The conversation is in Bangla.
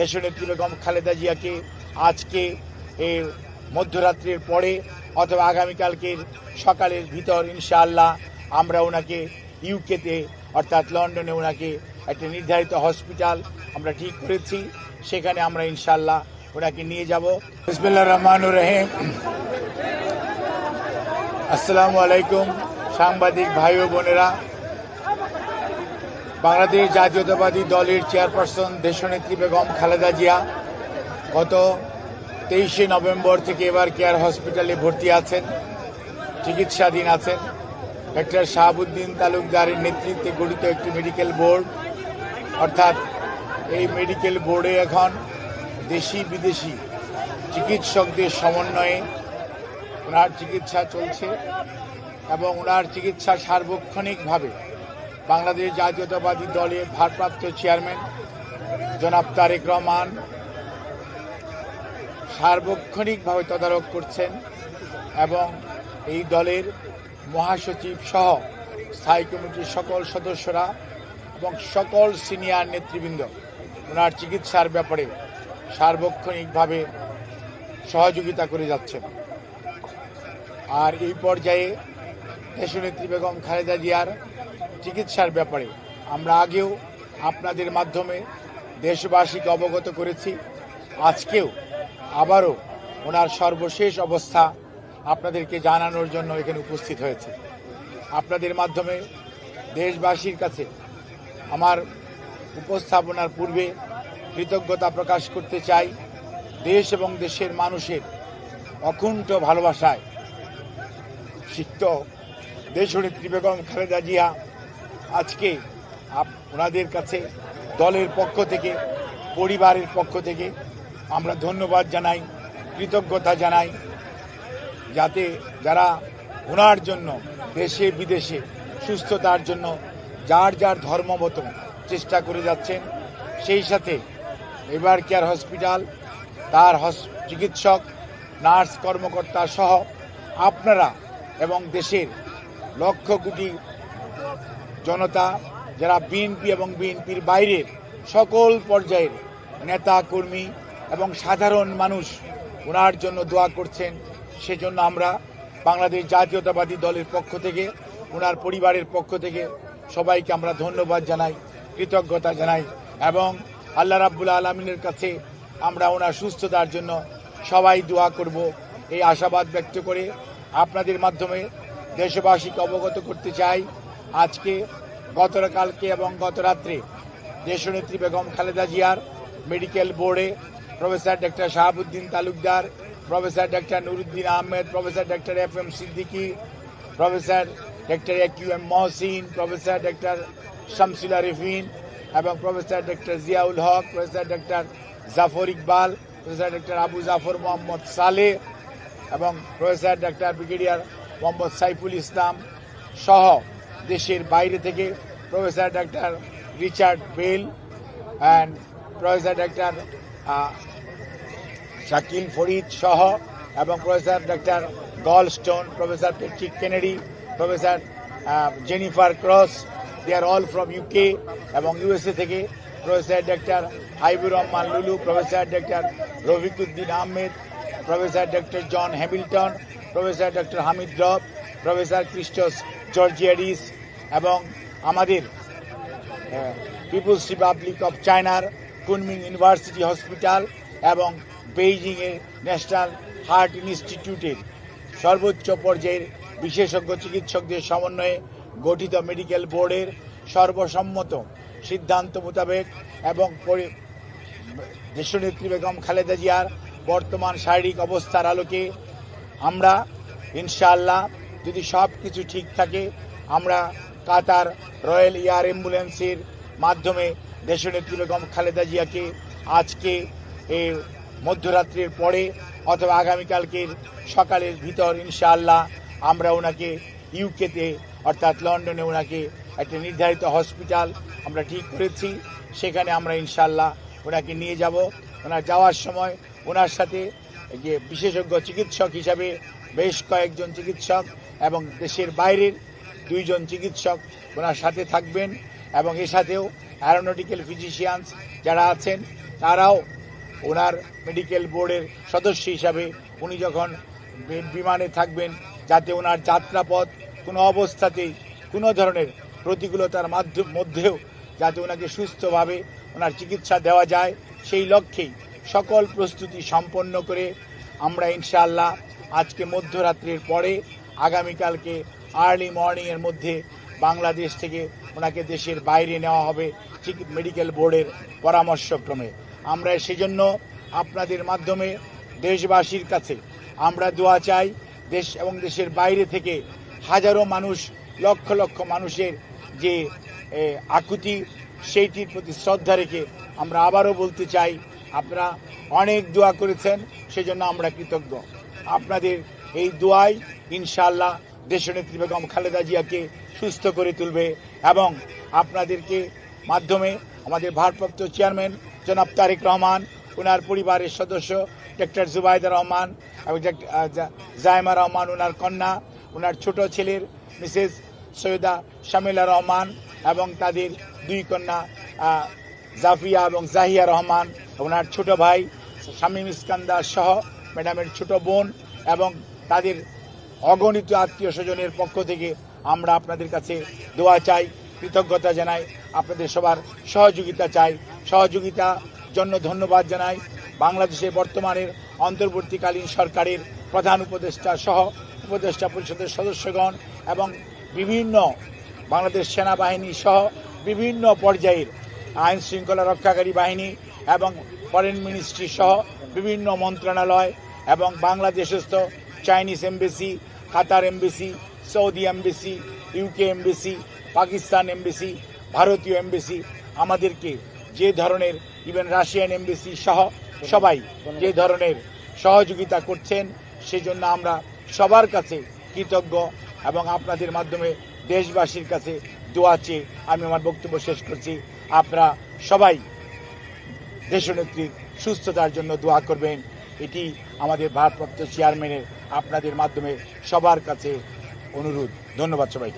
দেশনেত্রী বেগম খালেদা জিয়াকে আজকে এই মধ্যরাত্রির পরে অথবা আগামীকালকের সকালের ভিতর, ইনশাআল্লাহ, আমরা ওনাকে ইউকেতে, অর্থাৎ লন্ডনে ওনাকে একটা নির্ধারিত হসপিটাল আমরা ঠিক করেছি। সেখানে আমরা ইনশাআল্লাহ ওনাকে নিয়ে যাব। বিসমিল্লাহ রহমানুর রহিম। আসসালামু আলাইকুম সাংবাদিক ভাই ও বোনেরা। বাংলাদেশ জাতীয়তাবাদী দলের চেয়ারপারসন দেশনেত্রী বেগম খালেদা জিয়া গত তেইশে নভেম্বর থেকে এবার কেয়ার হসপিটালে ভর্তি আছেন, চিকিৎসাধীন আছেন। ডক্টর শাহাবুদ্দিন তালুকদারের নেতৃত্বে গঠিত একটি মেডিকেল বোর্ড, অর্থাৎ এই মেডিকেল বোর্ডে এখন দেশি বিদেশি চিকিৎসকদের সমন্বয়ে ওনার চিকিৎসা চলছে এবং ওনার চিকিৎসা সার্বক্ষণিকভাবে বাংলাদেশ জাতীয়তাবাদী দলের ভারপ্রাপ্ত চেয়ারম্যান জনাব তারেক রহমান সার্বক্ষণিকভাবে তদারক করছেন এবং এই দলের মহাসচিব সহ স্থায়ী কমিটির সকল সদস্যরা এবং সকল সিনিয়র নেতৃবৃন্দ, ওনার চিকিৎসার ব্যাপারে সার্বক্ষণিকভাবে সহযোগিতা করে যাচ্ছেন। আর এই পর্যায়ে দেশনেত্রী বেগম খালেদা জিয়ার চিকিৎসার ব্যাপারে আমরা আগেও আপনাদের মাধ্যমে দেশবাসীকে অবগত করেছি। আজকেও আবারও ওনার সর্বশেষ অবস্থা আপনাদেরকে জানানোর জন্য এখানে উপস্থিত হয়েছে। আপনাদের মাধ্যমে দেশবাসীর কাছে আমার উপস্থাপনার পূর্বে কৃতজ্ঞতা প্রকাশ করতে চাই। দেশ এবং দেশের মানুষের অকুণ্ঠ ভালোবাসায় সিক্ত দেশনেত্রী বেগম খালেদা জিয়া আজকে ওনাদের কাছে, দলের পক্ষ থেকে, পরিবারের পক্ষ থেকে আমরা ধন্যবাদ জানাই, কৃতজ্ঞতা জানাই, যাতে যারা ওনার জন্য দেশে, বিদেশে সুস্থতার জন্য যার যার ধর্মমত চেষ্টা করে যাচ্ছেন, সেই সাথে এবার কেয়ার হসপিটাল, তার চিকিৎসক, নার্স, কর্মকর্তা সহ আপনারা এবং দেশের লক্ষ কোটি জনতা, যারা বিএনপি এবং বিএনপির বাইরের সকল পর্যায়ের নেতা, কর্মী এবং সাধারণ মানুষ ওনার জন্য দোয়া করছেন। সেজন্য আমরা বাংলাদেশ জাতীয়তাবাদী দলের পক্ষ থেকে ওনার পরিবারের পক্ষ থেকে সবাইকে আমরা ধন্যবাদ জানাই, কৃতজ্ঞতা জানাই এবং আল্লাহ রাব্বুল আলমিনের কাছে আমরা ওনার সুস্থতার জন্য সবাই দোয়া করব। এই আশাবাদ ব্যক্ত করে আপনাদের মাধ্যমে দেশবাসীকে অবগত করতে চাই। আজকে, গতকালকে এবং গত রাত্রে দেশনেত্রী বেগম খালেদা জিয়ার মেডিকেল বোর্ডে professor doctor Shahabuddin Talukdar, professor doctor Nuruddin Ahmed, professor doctor F M Siddiqui, professor doctor A Q M Mohsin, professor doctor Shamsullah Rifin এবং professor doctor Ziaul Haque, professor doctor Jafar Iqbal, professor doctor Abu Jafar Mohammad Saleh এবং প্রফেসর ডাক্তার ব্রিগেডিয়ার মোহাম্মদ সাইফুল ইসলাম সহ দেশের বাইরে থেকে প্রফেসর ডাক্তার রিচার্ড বেল অ্যান্ড প্রফেসর ডাক্তার শাকিল ফরিদ সহ এবং professor doctor Galstone, professor Patrick Kennedy, professor Jennifer Cross they are all from UK এবং ইউএসএ থেকে প্রফেসর ডাক্তার Haibur Rahman Lulu, professor doctor Rafiquddin Ahmed, professor doctor John Hamilton, professor doctor Hamid Rab professor Christos Georgiadis এবং আমাদের পিপুলস রিপাবলিক অফ চায়নার কুনমিং ইউনিভার্সিটি হসপিটাল এবং বেইজিংয়ের ন্যাশনাল হার্ট ইনস্টিটিউটের সর্বোচ্চ পর্যায়ের বিশেষজ্ঞ চিকিৎসকদের সমন্বয়ে গঠিত মেডিকেল বোর্ডের সর্বসম্মত সিদ্ধান্ত মোতাবেক এবং দেশনেত্রী বেগম খালেদা জিয়ার বর্তমান শারীরিক অবস্থার আলোকে আমরা ইনশাআল্লাহ যদি সব কিছু ঠিক থাকে, আমরা কাতার রয়্যাল এয়ার অ্যাম্বুলেন্সের মাধ্যমে দেশনেত্রী বেগম খালেদা জিয়াকে আজকে মধ্যরাত্রির পরে অথবা আগামীকালকের সকালের ভিতর, ইনশাআল্লাহ, আমরা ওনাকে ইউকেতে, অর্থাৎ লন্ডনে ওনাকে একটা নির্ধারিত হসপিটাল আমরা ঠিক করেছি। সেখানে আমরা ইনশাআল্লাহ ওনাকে নিয়ে যাব। ওনার যাওয়ার সময় ওনার সাথে যে বিশেষজ্ঞ চিকিৎসক হিসাবে বেশ কয়েকজন চিকিৎসক এবং দেশের বাইরের দুইজন চিকিৎসক ওনার সাথে থাকবেন এবং এর সাথেও অ্যারোনটিক্যাল ফিজিশিয়ানস যারা আছেন, তারাও ওনার মেডিকেল বোর্ডের সদস্য হিসাবে উনি যখন বিমানে থাকবেন, যাতে ওনার যাত্রাপথ কোনো অবস্থাতেই কোনো ধরনের প্রতিকূলতার মাধ্যম মধ্যেও যাতে ওনাকে সুস্থভাবে ওনার চিকিৎসা দেওয়া যায়, সেই লক্ষ্যেই সকল প্রস্তুতি সম্পন্ন করে আমরা ইনশাআল্লাহ আজকে মধ্যরাত্রির পরে আগামীকালকে আর্লি মর্নিংয়ের মধ্যে বাংলাদেশ থেকে ওনাকে দেশের বাইরে নেওয়া হবে ঠিক মেডিকেল বোর্ডের পরামর্শক্রমে। আমরা সেজন্য আপনাদের মাধ্যমে দেশবাসীর কাছে আমরা দোয়া চাই, দেশ এবং দেশের বাইরে থেকে হাজারো মানুষ, লক্ষ লক্ষ মানুষের যে আকুতি, সেইটির প্রতি শ্রদ্ধা রেখে আমরা আবারও বলতে চাই, আপনারা অনেক দোয়া করেছেন, সেজন্য আমরা কৃতজ্ঞ। আপনাদের এই দোয়াই ইনশাআল্লাহ দেশনেত্রী বেগম খালেদা জিয়াকে সুস্থ করে তুলবে এবং আপনাদেরকে মাধ্যমে আমাদের ভারপ্রাপ্ত চেয়ারম্যান জনাব তারেক রহমান ওনার পরিবারের সদস্য ডক্টর জুবাইদা রহমান এবং জায়মা রহমান ওনার কন্যা ওনার ছোট ছেলের মিসেস সৈয়দা শামিলা রহমান এবং তাদের দুই কন্যা জাফিয়া এবং জাহিয়া রহমান ওনার ছোট ভাই শামীম ইস্কান্দার সহ ম্যাডামের ছোট বোন এবং তাদের অগণিত আত্মীয় স্বজনের পক্ষ থেকে আমরা আপনাদের কাছে দোয়া চাই, কৃতজ্ঞতা জানাই, আপনাদের সবার সহযোগিতা চাই। সহযোগিতা জন্য ধন্যবাদ জানাই। বাংলাদেশে বর্তমানের অন্তর্বর্তীকালীন সরকারের প্রধান উপদেষ্টা সহ উপদেষ্টা পরিষদের সদস্যগণ এবং বিভিন্ন বাংলাদেশ সেনাবাহিনী সহ বিভিন্ন পর্যায়ের আইন শৃঙ্খলা রক্ষাকারী বাহিনী এবং ফরেন মিনিস্ট্রি সহ বিভিন্ন মন্ত্রণালয় এবং বাংলাদেশস্থ Chinese embassy Qatar embassy Saudi embassy UK embassy Pakistan embassy ভারতীয় এমবেসি আমাদেরকে যে ধরনের ইভেন রাশিয়ান এমবেসি সহ সবাই যে ধরনের সহযোগিতা করছেন, সেজন্য আমরা সবার কাছে কৃতজ্ঞ এবং আপনাদের মাধ্যমে দেশবাসীর কাছে দোয়া চেয়ে আমি আমার বক্তব্য শেষ করছি। আপনারা সবাই দেশনেত্রীর সুস্থতার জন্য দোয়া করবেন। এটি আমাদের ভারপ্রাপ্ত চেয়ারম্যানের আপনাদের মাধ্যমে সবার কাছে অনুরোধ। ধন্যবাদ সবাই